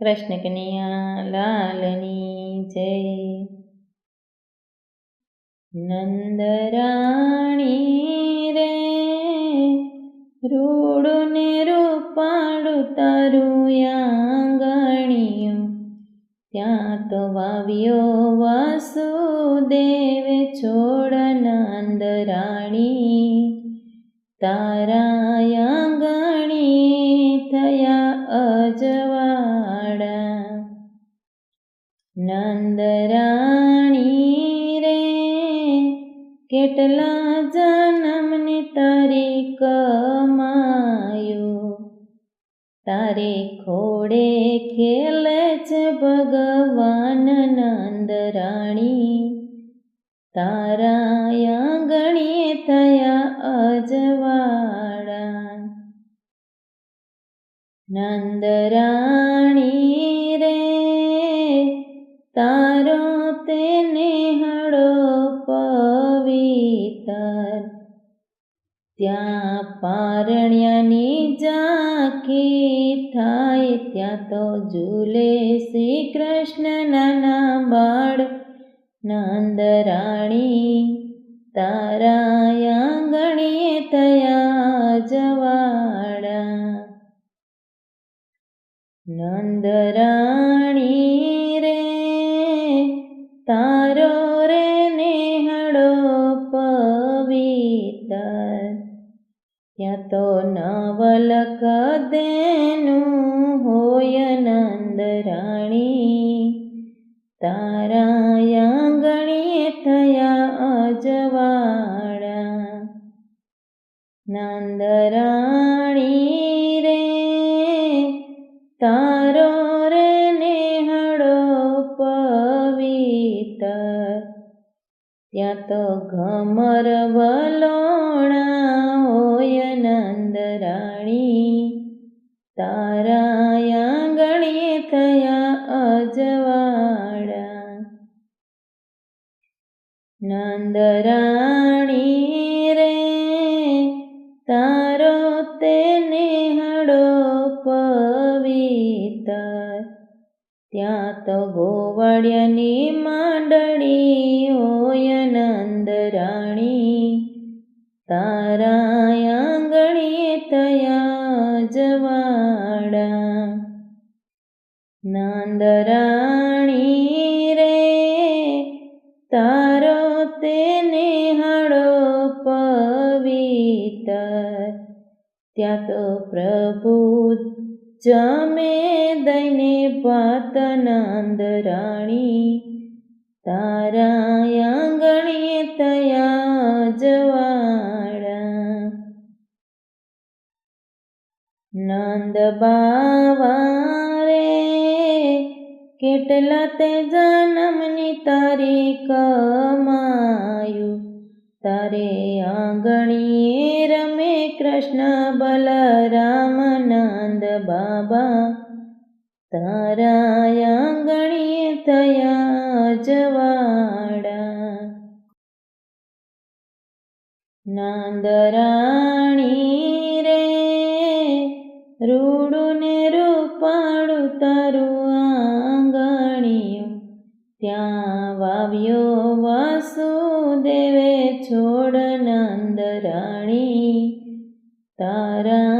કૃષ્ણ કનૈયા, લાલની જય. નંદરાણી રે રૂડું ને રૂપાળું તારું આંગણિયું ત્યાં તો વાવ્યો વાસુદેવ, છોડ નંદરાણી તારા થયા અજવાડા નંદરાણી રે, કેટલા જન્મની તારી કમાયો તારે ખોડે ખેલે છે ભગવાન નંદરાણી. તારા નંદરાણી રે તારો તેને હળો પવિતર. ત્યાં પારણ્યાની ઝાંખી થાય, ત્યાં તો ઝૂલે શ્રી કૃષ્ણ નાના બાળ નંદરાણી તારા નંદરાણી રે, તારો રે નેહડો પવિત્ર. ત્યાં તો નવલક દેનું હોય નંદરાણી તારા આંગણીએ થયા અજવાળા. નંદરાણી ત્યાં તો ઘમર વલોણા હોય નંદરાણી તારા આંગણીએ થયા અજવાળા. નંદરાણી રે તારો તેને ત્યાં તો ગોવાળિયાની માંડણી હોય નંદરાણી તારા આંગણીએ તયા જવાડા. નંદરાણી રે, તારો તેને હાડો પવિત્ર. ત્યાં તો પ્રભુ જમે દઈને ભાત નંદરાણી તારા આંગણીએ તયા જવાડા નંદ બાવા રે કેટલા તે જન્મની તારી કમાયું, તારે આંગણીએ કૃષ્ણ બલરામ નંદ બાબા તારા આંગણીએ થયા જવાડા. નંદરાણી રે રૂડું ને રૂપાડું તારું આંગણિયું. ત્યાં વાવ્યો વાસુદેવે છોડ નંદરાણી તારા